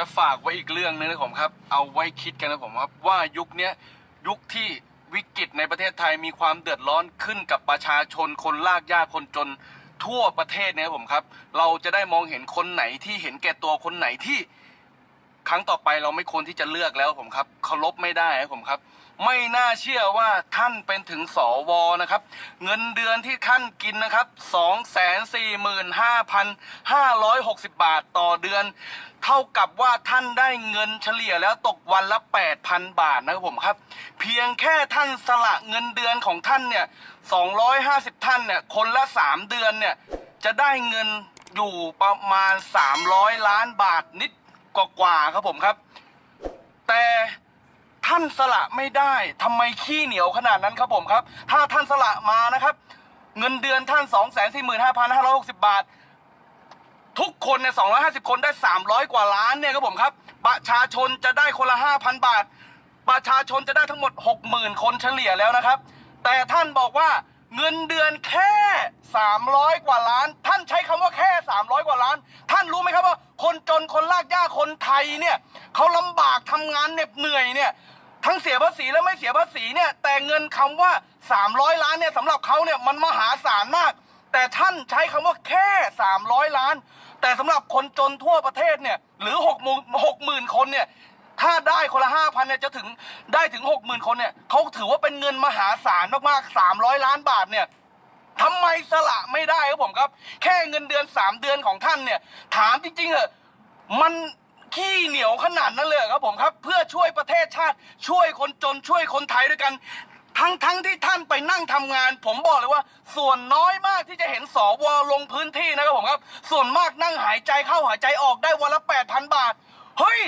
จะฝากไว้อีกเรื่องนึงนะผมครับ เอาไว้คิดกันนะผมครับ ว่ายุคเนี้ยยุคที่วิกฤตในประเทศไทยมีความเดือดร้อนขึ้นกับประชาชนคนลากยากคนจนทั่วประเทศเนี่ยครับผมครับ เราจะได้มองเห็นคนไหนที่เห็นแก่ตัวคนไหนที่ ครั้งต่อไปเราไม่ควรที่จะเลือกแล้วผมครับเคารพไม่ได้ครับผมครับ ไม่น่าเชื่อว่าท่านเป็นถึงสวนะครับ เงินเดือนที่ท่านกินนะครับสองแสนสี่หมื่นห้าพันห้าร้อยหกสิบบาทต่อเดือน เท่ากับว่าท่านได้เงินเฉลี่ยแล้วตกวันละแปดพันบาทนะครับผมครับ เพียงแค่ท่านสละเงินเดือนของท่านเนี่ยสองร้อยห้าสิบท่านเนี่ย คนละสามเดือนเนี่ย จะได้เงินอยู่ประมาณสามร้อยล้านบาทนิด กว่าๆครับผมครับ แต่ท่านสละไม่ได้ทำไมขี้เหนียวขนาดนั้นครับผมครับ ถ้าท่านสละมานะครับ เงินเดือนท่านสองแสนสี่หมื่นห้าพันห้าร้อยหกสิบาท ทุกคนเนี่ยสองร้อยห้าสิบคนได้สามร้อยกว่าล้านเนี่ยครับผมครับ ประชาชนจะได้คนละห้าพันบาท ประชาชนจะได้ทั้งหมดหกหมื่นคนเฉลี่ยแล้วนะครับ แต่ท่านบอกว่าเงินเดือนแค่สามร้อยกว่าล้าน ท่านใช้คำว่าแค่สามร้อยกว่าล้าน ท่านรู้ไหมครับว่า คนจนคนลากย่าคนไทยเนี่ยเขาลำบากทำงานเหน็ดเหนื่อยเนี่ยทั้งเสียภาษีและไม่เสียภาษีเนี่ยแต่เงินคำว่า 300 ล้านเนี่ยสำหรับเขาเนี่ยมันมหาศาลมาก แต่ท่านใช้คำว่าแค่ 300 ล้าน แต่สำหรับคนจนทั่วประเทศเนี่ยหรือ6 6 0 0 0 คนเนี่ยถ้าได้คนละห้าพันเนี่ยจะถึงได้ถึงหกหมื่นคนเนี่ยเขาถือว่าเป็นเงินมหาศาลมากๆสามร้อยล้านบาทเนี่ย ทำไมสละไม่ได้ครับผมครับ แค่เงินเดือนสามเดือนของท่านเนี่ย ถามจริงๆเหอะมันขี้เหนียวขนาดนั้นเลยเหรอครับผมครับ เพื่อช่วยประเทศชาติ ช่วยคนจนช่วยคนไทยด้วยกัน ทั้งทั้งที่ท่านไปนั่งทำงาน ผมบอกเลยว่า ส่วนน้อยมากที่จะเห็นสวลงพื้นที่นะครับผมครับ ส่วนมากนั่งหายใจเข้าหายใจออกได้วันละแปดพันบาทเฮ้ย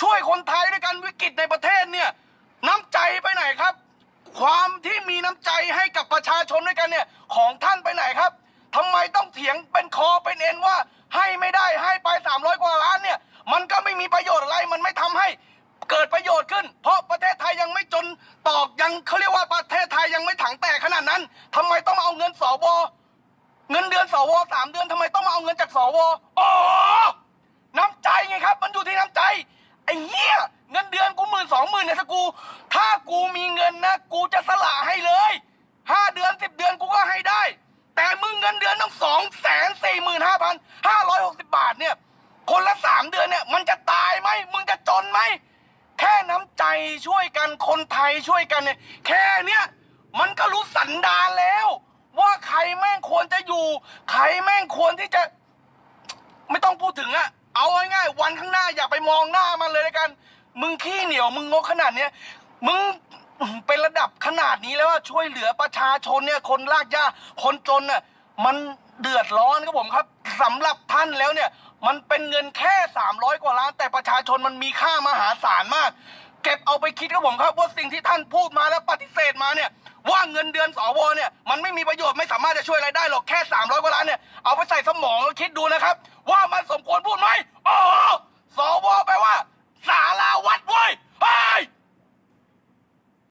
ช่วยคนไทยด้วยกันวิกฤตในประเทศเนี่ย น้ำใจไปไหนครับ ความที่มีน้ำใจให้กับประชาชนด้วยกันเนี่ย ของท่านไปไหนครับทำไมต้องเถียงเป็นคอเป็นเอ็นว่า ให้ไม่ได้ให้ไปสามร้อยกว่าล้านเนี่ย มันก็ไม่มีประโยชน์อะไร มันไม่ทำให้เกิดประโยชน์ขึ้น เพราะประเทศไทยยังไม่จนตอกยังเขาเรียกว่าประเทศไทยยังไม่ถังแตกขนาดนั้นทำไมต้องมาเอาเงินสวเงินเดือนสวสามเดือนทำไมต้องมาเอาเงินจากสวอ๋อน้ำใจไงครับ มันอยู่ที่น้ำใจไอ้เหี้ยเงินเดือนกูหมื่นสองหมื่นเนี่ยถ้ากูถ้ากู กูจะสละให้เลยห้าเดือนสิบเดือนกูก็ให้ได้ แต่มึงเงินเดือนต้องสองแสนสี่หมื่นห้าพันห้าร้อยหกสิบบาทเนี่ย คนละสามเดือนเนี่ย มันจะตายไหมมึงจะจนไหมแค่น้ำใจช่วยกันคนไทยช่วยกันเนี่ยแค่เนี้ยมันก็รู้สันดานแล้ว ว่าใครแม่งควรจะอยู่ ใครแม่งควรที่จะ ไม่ต้องพูดถึงอะเอาง่ายๆวันข้างหน้าอย่าไปมองหน้ามันเลยละกัน มึงขี้เหนียวมึงงกขนาดเนี้ยมึง เป็นระดับขนาดนี้แล้วว่าช่วยเหลือประชาชนเนี่ยคนลากย่าคนจนน่ะมันเดือดร้อนครับผมครับสำหรับท่านแล้วเนี่ย มันเป็นเงินแค่ 300 กว่าล้าน แต่ประชาชนมันมีค่ามหาศาลมาก เก็บเอาไปคิดครับผมครับว่าสิ่งที่ท่านพูดมาแล้วปฏิเสธมาเนี่ย ว่าเงินเดือนสวเนี่ยมันไม่มีประโยชน์ไม่สามารถจะช่วยอะไรได้หรอกแค่ 300 กว่าล้านเนี่ยเอาไปใส่สมองแล้วคิดดูนะครับ ว่ามันสมควรพูดไหม